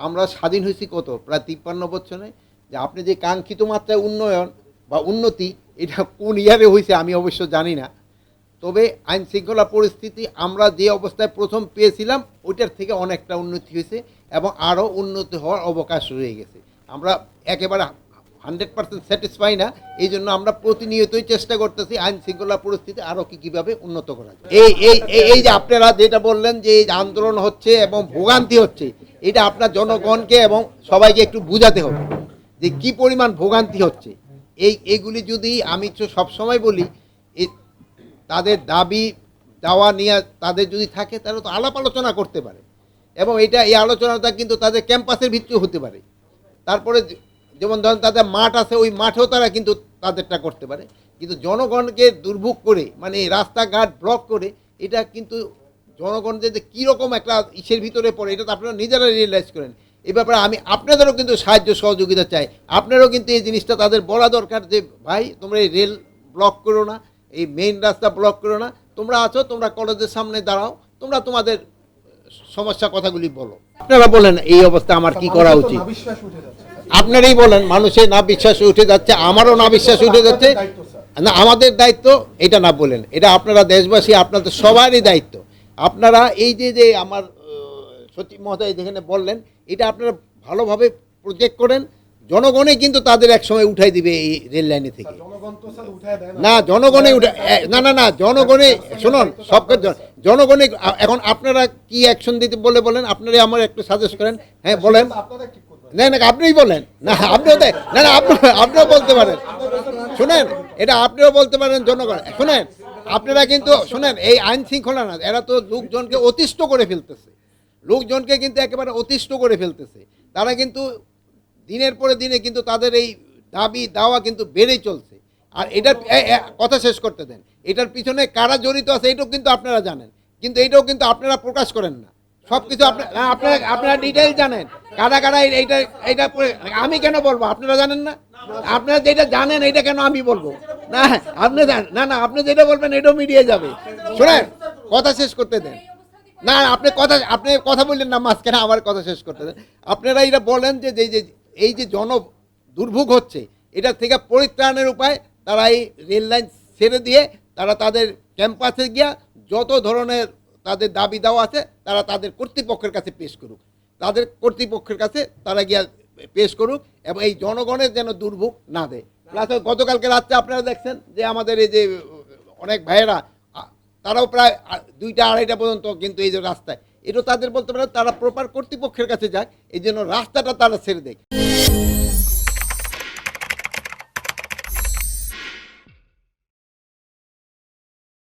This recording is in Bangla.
আমরা স্বাধীন হয়েছি কত? প্রায় তিপ্পান্ন বছরে। যে আপনি যে কাঙ্ক্ষিত মাত্রায় উন্নয়ন বা উন্নতি, এটা কোন ইয়ারে হয়েছে আমি অবশ্য জানি না। তবে আইন শৃঙ্খলা পরিস্থিতি আমরা যে অবস্থায় প্রথম পেয়েছিলাম, ওইটার থেকে অনেকটা উন্নতি হয়েছে এবং আরও উন্নতি হওয়ার অবকাশ রয়ে গেছে। আমরা একেবারে হান্ড্রেড পার্সেন্ট স্যাটিসফাই না এই জন্য আমরা প্রতিনিয়তই চেষ্টা করতেছি আইন শৃঙ্খলা পরিস্থিতি আরও কি কীভাবে উন্নত করা যায়। এই এই, এই- যে আপনারা যেটা বললেন যে এই আন্দোলন হচ্ছে এবং ভোগান্তি হচ্ছে এটা আপনার জনগণকে এবং সবাইকে একটু বোঝাতে হবে যে কি পরিমাণ ভোগান্তি হচ্ছে। এই এইগুলি যদি আমি তো সবসময় বলি তাদের দাবি দেওয়া নিয়ে তাদের যদি থাকে তাহলে তো আলাপ আলোচনা করতে পারে। এবং এটা, এই আলোচনাটা কিন্তু তাদের ক্যাম্পাসের ভিত্তিও হতে পারে। তারপরে যেমন ধরেন তাদের মাঠ আছে, ওই মাঠেও তারা কিন্তু তাদেরটা করতে পারে। কিন্তু জনগণকে দুর্ভোগ করে মানে রাস্তাঘাট ব্লক করে, এটা কিন্তু জনগণ যে কীরকম একটা ইসের ভিতরে পড়ে এটা তো আপনারা নিজেরা রিয়েলাইজ করেন। এই ব্যাপারে আমি আপনাদেরও কিন্তু সাহায্য সহযোগিতা চাই। আপনারও কিন্তু এই জিনিসটা তাদের বলা দরকার যে ভাই তোমরা এই রেল ব্লক করো না এই মেইন রাস্তা ব্লক করো না। তোমরা আছো তোমরা কলেজের সামনে দাঁড়াও তোমরা তোমাদের সমস্যা কথাগুলি বলো। আপনারা বলেন এই অবস্থা আমার কি করা উচিত? নাবিশ্বাস উঠে যাচ্ছে। আপনারাই বলেন মানুষের না বিশ্বাস উঠে যাচ্ছে আমারও না বিশ্বাস উঠে যাচ্ছে। না আমাদের দায়িত্ব এটা না বলেন। এটা আপনারা দেশবাসী আপনাদের সবারই দায়িত্ব। আপনারা এই যে যে আমার সচিব মহোদয় যেখানে বললেন এটা আপনারা ভালোভাবে প্রজেক্ট করেন। জনগণে কিন্তু তাদের এক সময় উঠাই দিবে এই রেল লাইনে থেকে। না। জনগণে উঠে না না না জনগণে শুনুন সব জনগণে এখন আপনারা কি অ্যাকশন দিতে বলে বলেন? আপনারা আমার একটু সাজেস্ট করেন। হ্যাঁ বলেন। না না আপনিই বলেন। না আপনিও দেয় না না আপনি আপনিও বলতে পারেন। শুনেন এটা আপনিও বলতে পারেন জনগণ। শুনেন আপনারা কিন্তু শোনেন, এই আইন শৃঙ্খলা না, এরা তো লোকজনকে অতিষ্ঠ করে ফেলতেছে। লোকজনকে কিন্তু একেবারে অতিষ্ঠ করে ফেলতেছে। তারা কিন্তু দিনের পরে দিনে কিন্তু তাদের এই দাবি, দাওয়া কিন্তু বেড়েই চলছে। আর এটার কথা শেষ করতে দেন। এটার পিছনে কারা জড়িত আছে এটাও কিন্তু আপনারা জানেন। কিন্তু এটাও কিন্তু আপনারা প্রকাশ করেন না। সব কিছু আপনার, আপনারা ডিটেল জানেন। কারা কারা এই- এইটা এইটা আমি কেন বলব? আপনারা জানেন না? আপনারা যেটা জানেন, এটা কেন আমি বলব? না, আপনি না না, আপনি যেটা বলবেন এটাও মিডিয়ে যাবে। শোনেন, কথা শেষ করতে দেন। না আপনি কথা আপনি কথা বললেন না, মাঝখানে আমার কথা শেষ করতে দেন। আপনারা এটা বলেন যে, যে- যে, এই যে জন দুর্ভোগ হচ্ছে এটা থেকে পরিত্রাণের উপায় তারা এই রেল লাইন ছেড়ে দিয়ে তারা তাদের ক্যাম্পাসে গিয়া যত ধরনের তাদের দাবি দেওয়া আছে, তারা তাদের কর্তৃপক্ষের কাছে পেশ করুক। তাদের কর্তৃপক্ষের কাছে তারা গিয়া পেশ করুক এবং এই জনগণের যেন দুর্ভোগ না দেয়। প্লাস গতকালকে রাত্রে আপনারা দেখছেন যে আমাদের এই যে অনেক ভাইয়েরা তারাও প্রায় দুইটা আড়াইটা পর্যন্ত কিন্তু এই যে রাস্তায়। এটা তাদের বলতে পারে তারা প্রপার কর্তৃপক্ষের কাছে যাক এই জন্য রাস্তাটা তারা ছেড়ে দেয়।